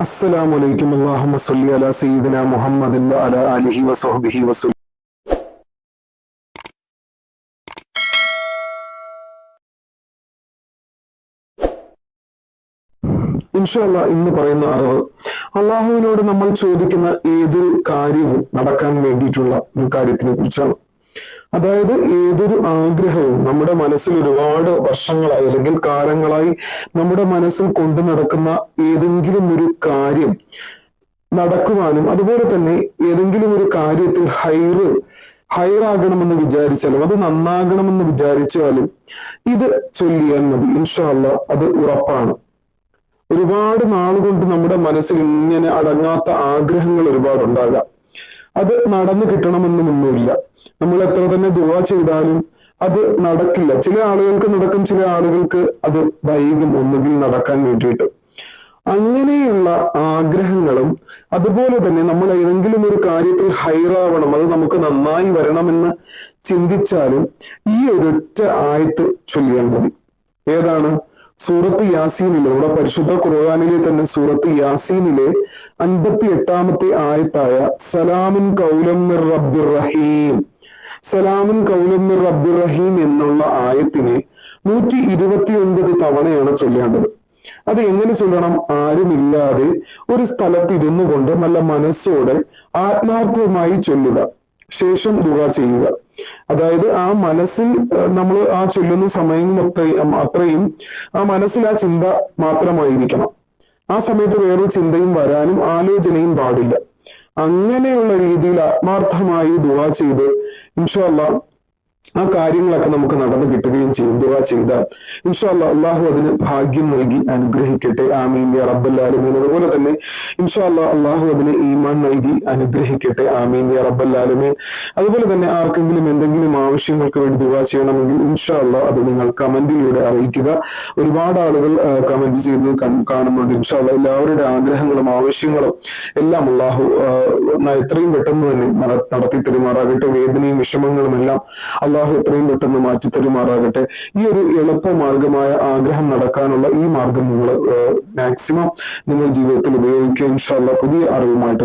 അസ്സലാമു അലൈക്കും അല്ലാഹുമ്മ സ്വല്ലി അലാ സയ്യിദിന മുഹമ്മദിൻ വഅലാ ആലിഹി വസഹ്ബിഹി വസല്ലം. ഇൻഷല്ല ഇന്ന് പറയുന്ന അറിവ് അള്ളാഹുവിനോട് നമ്മൾ ചോദിക്കുന്ന ഏതൊരു കാര്യവും നടക്കാൻ വേണ്ടിയിട്ടുള്ള ഒരു കാര്യത്തിനെ കുറിച്ചാണ്. അതായത് ഏതൊരു ആഗ്രഹവും നമ്മുടെ മനസ്സിൽ ഒരുപാട് വർഷങ്ങളായി അല്ലെങ്കിൽ കാലങ്ങളായി നമ്മുടെ മനസ്സിൽ കൊണ്ടു നടക്കുന്ന ഏതെങ്കിലും ഒരു കാര്യം നടക്കുവാനും അതുപോലെ തന്നെ ഏതെങ്കിലും ഒരു കാര്യത്തിൽ ഹൈറ് ഹൈറാകണമെന്ന് വിചാരിച്ചാലും അത് നന്നാകണമെന്ന് വിചാരിച്ചാലും ഇത് ചൊല്ലിയാൽ മതി. ഇൻഷാല്ല അത് ഉറപ്പാണ്. ഒരുപാട് നാളുകൊണ്ട് നമ്മുടെ മനസ്സിൽ ഇങ്ങനെ അടങ്ങാത്ത ആഗ്രഹങ്ങൾ ഒരുപാട് ഉണ്ടാകാം അത് നടന്നു കിട്ടണമെന്നൊന്നുമില്ല നമ്മൾ എത്ര തന്നെ ദുവ ചെയ്താലും അത് നടക്കില്ല. ചില ആളുകൾക്ക് നടക്കും ചില ആളുകൾക്ക് അത് വൈകും ഒന്നുകിൽ നടക്കാൻ വേണ്ടിയിട്ട്. അങ്ങനെയുള്ള ആഗ്രഹങ്ങളും അതുപോലെ തന്നെ നമ്മൾ ഏതെങ്കിലും ഒരു കാര്യത്തിൽ ഹൈറാവണം അത് നമുക്ക് നന്നായി വരണമെന്ന് ചിന്തിച്ചാലും ഈ ഒരൊറ്റ ആയത്ത് ചൊല്ലിയാൽ മതി. ഏതാണ്? സൂറത്ത് യാസീനിലെ ഇവിടെ പരിശുദ്ധ ഖുർആാനിലെ തന്നെ സൂറത്ത് യാസീനിലെ അൻപത്തി എട്ടാമത്തെ ആയത്തായ സലാമുൻ കൗലം മിർ റബ്ബിർ റഹീം സലാമുൻ കൗലം മിർ റബ്ബിർ റഹീം എന്നുള്ള ആയത്തിനെ നൂറ്റി ഇരുപത്തി ഒൻപത് തവണയാണ് ചൊല്ലേണ്ടത്. അത് എങ്ങനെ ചൊല്ലണം? ആരുമില്ലാതെ ഒരു സ്ഥലത്ത് ഇരുന്നു കൊണ്ട് നല്ല മനസ്സോടെ ആത്മാർത്ഥമായി ചൊല്ലുക. ശേഷം ദുവ ചെയ്യുക. അതായത് ആ മനസ്സിൽ നമ്മൾ ആ ചൊല്ലുന്ന സമയം അത്രയും ആ മനസ്സിൽ ആ ചിന്ത മാത്രമായിരിക്കണം. ആ സമയത്ത് വേറെ ചിന്തയും വരാനും ആലോചനയും പാടില്ല. അങ്ങനെയുള്ള രീതിയിൽ ആത്മാർത്ഥമായി ദുവ ചെയ്ത് ഇൻഷല്ല ആ കാര്യങ്ങളൊക്കെ നമുക്ക് നടന്നു കിട്ടുകയും ചെയ്യും. ദുവാ ചെയ്താൽ ഇൻഷാല്ല അള്ളാഹു അതിന് ഭാഗ്യം നൽകി അനുഗ്രഹിക്കട്ടെ. ആമീൻ. യാ റബ്ബല്ലാലുമീൻ അതുപോലെ തന്നെ ഇൻഷാല്ല അള്ളാഹു അതിന് ഈമാൻ നൽകി അനുഗ്രഹിക്കട്ടെ. ആമീൻ. യാ റബ്ബല്ലാലുമീൻ അതുപോലെ തന്നെ ആർക്കെങ്കിലും എന്തെങ്കിലും ആവശ്യങ്ങൾക്ക് വേണ്ടി ദുവാ ചെയ്യണമെങ്കിൽ ഇൻഷാ ഇൻഷാല്ല അത് നിങ്ങൾ കമന്റിലൂടെ അറിയിക്കുക. ഒരുപാട് ആളുകൾ കമന്റ് ചെയ്ത് കാണുന്നുണ്ട്. ഇൻഷാല്ല എല്ലാവരുടെ ആഗ്രഹങ്ങളും ആവശ്യങ്ങളും എല്ലാം അള്ളാഹു എത്രയും പെട്ടെന്ന് തന്നെ നടത്തി തരുമാറാകട്ടെ. വേദനയും വിഷമങ്ങളും എല്ലാം അള്ളാഹു എത്രയും പെട്ടെന്ന് മാറ്റി തരുമാറാകട്ടെ. ഈ ഒരു എളുപ്പ മാർഗമായ ആഗ്രഹം നടക്കാനുള്ള ഈ മാർഗം നിങ്ങൾ മാക്സിമം നിങ്ങൾ ജീവിതത്തിൽ ഉപയോഗിക്കുക. ഇൻഷാല്ല പുതിയ അറിവുമായിട്ട്